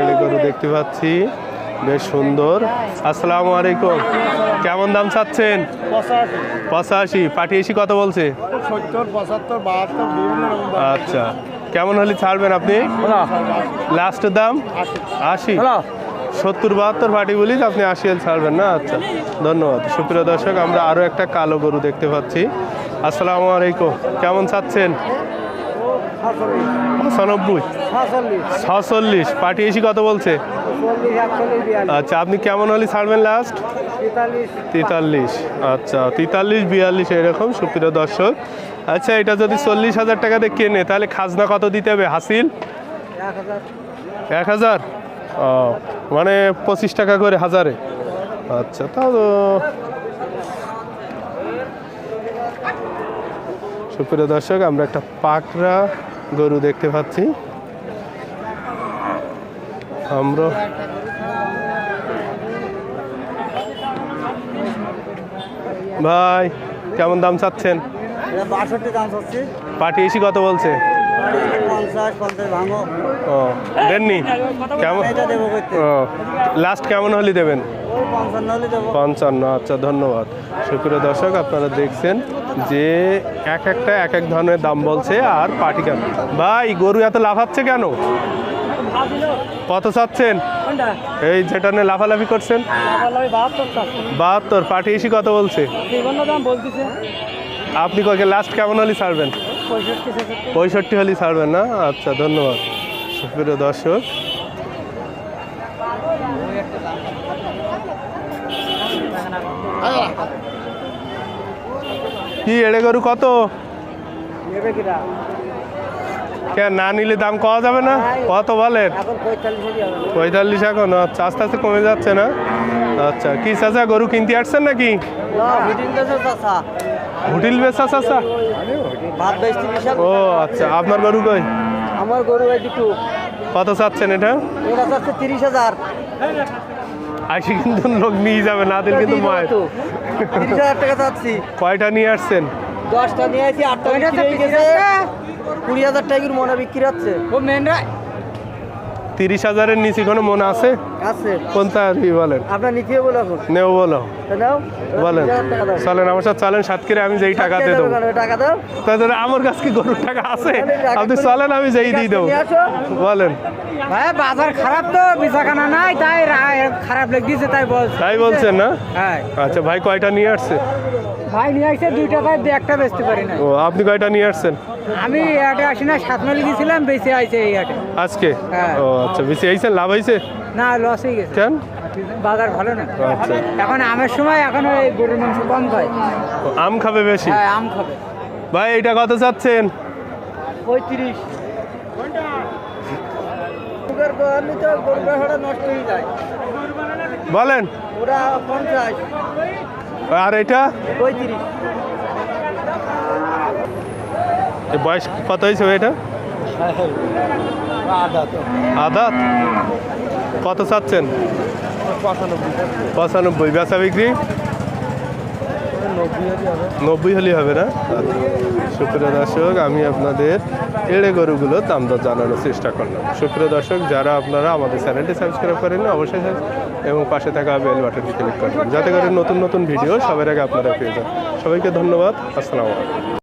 এড়ে গরু দেখতে পাচ্ছি। বেশ সুন্দর। আসসালামু আলাইকুম। কেমন দাম চাচ্ছেন? পঁচাশি। পাঠিয়েছি কত বলছে। আচ্ছা। কেমন হলে ছাড়বেন আপনি? লাস্টের দাম? আশি। সত্তর বাহাত্তর পাটি বলি আপনি আশি এল ছাড়বেন না? আচ্ছা ধন্যবাদ। সুপ্রিয় দর্শক আমরা আরও একটা কালো গরু দেখতে পাচ্ছি। আসসালামু আলাইকুম। কেমন চাচ্ছেন? পঁচানব্বই ছচল্লিশ পাঠিয়েছি কত বলছে? আচ্ছা আপনি কেমন হলে ছাড়বেন লাস্ট তেতাল্লিশ। আচ্ছা তেতাল্লিশ বিয়াল্লিশ এরকম সুপ্রিয় দর্শক। আচ্ছা এটা যদি চল্লিশ হাজার টাকাতে কেনে তাহলে খাজনা কত দিতে হবে? হাসিল? এক হাজার। মানে পঁচিশ টাকা করে হাজারে। আচ্ছা তো সুপ্রিয় দর্শক আমরা একটা পাকড়া গরু দেখতে পাচ্ছি। আমরা ভাই কেমন দাম চাচ্ছেন? বাষট্টি দাম পাটি এসি কত বলছে? ও দেননি? কেমন? ও লাস্ট কেমন হলে দেবেন? পঞ্চান্ন আচ্ছা ধন্যবাদ। সুপ্রিয় দর্শক আপনারা দেখছেন যে এক একটা এক এক ধরনের দাম বলছে আর পাটি কেন? ভাই গরু এত লাফাচ্ছে কেন? কত চাচ্ছেন? এই যেটা নিয়ে লাফালাফি করছেন? বাহাত্তর পাটি এসি কত বলছে? আপনি কয়েক লাস্ট কেমন হলে ছাড়বেন? পঁয়ষট্টি হলে ছাড়বেন না? আচ্ছা ধন্যবাদ। সুপ্রিয় দর্শক কি এড়ে গরু কত? কেন? না নিলে দাম কওয়া যাবে না? কত বলেন? পঁয়তাল্লিশ এখন? আচ্ছা আস্তে আস্তে কমে যাচ্ছে না? আচ্ছা কি চাচা গরু কিনতে আসছেন নাকি? চাষা হোটেল বেচা চাচা। ভাত বেচতে বিশাল ও আচ্ছা আপনার গরু কই? আমার গরু কত চাচ্ছেন এটা? এটা তিরিশ হাজার। আইসি কিন্তু লোক নিয়ে যাবে না দিল কিন্তু মায়ের। হাজার টাকা চাচ্ছি। কয়টা নিয়ে আসছেন? দশটা নিয়ে আসি আটটা কুড়ি হাজার টাকার মনে বিক্রি হচ্ছে। ও মেনরা তিরিশ হাজারের নিচে কোনো মনে আছে? আছে। কোনটা কি বলেন। আপনার নিতে বলে এখন। নেও বলো। বলেন। চলেন আমার সাথে চলেন সাতক্ষীরে আমি যেই টাকা দিয়ে দেবো। টাকা দাও। তাহলে আমার কাছে কি গরুর টাকা আছে? আপনি চলেন আমি যেই দিয়ে দেবো। বলেন। ভাই বাজার খারাপ তো বিছাখানা নাই তাই খারাপ লেগেছে তাই বল তাই বলছেন না? হ্যাঁ। আচ্ছা ভাই কয়টা নিয়ে আসছে? ভাই নিয়ে আসছে দুই টাকায় দিয়ে একটা বেচতে পারি না ও আপনি কয়টা নিয়ে আসছেন? আমি হাটে আসি না সাত মাইল গেছিলাম বেঁচে আইছে এই হাটে আজকে? হ্যাঁ। ও আচ্ছা বেশি আইছেন লাভ হয়েছে না লস হয়ে গেছে। কেন? বাজার ভালো না। আচ্ছা। এখন আমের সময় এখন ওই গরুর মাংস কম খায়। আম খাবে বেশি? হ্যাঁ আম খাবে। ভাই এটা কত চাচ্ছেন? পঁয়ত্রিশ। বলেন। ওরা পঞ্চাশ। আর এটা? এ বয়স কত হয়েছে এটা? আদা আদাত কত চাচ্ছেন? পঁচানব্বই। বেচা বিক্রি? নব্বই হলেই হবে। না? সুপ্রিয় দর্শক, আমি আপনাদের এড়ে গরুগুলো দাম দর জানানোর চেষ্টা করলাম। সুপ্রিয় দর্শক, যারা আপনারা আমাদের চ্যানেলটি সাবস্ক্রাইব করেন অবশ্যই এবং পাশে থাকা বেল বাটনটি ক্লিক করবেন। যাতে করে নতুন নতুন ভিডিও সবার আগে আপনারা পেয়ে যান। সবাইকে ধন্যবাদ। আসসালামু আলাইকুম।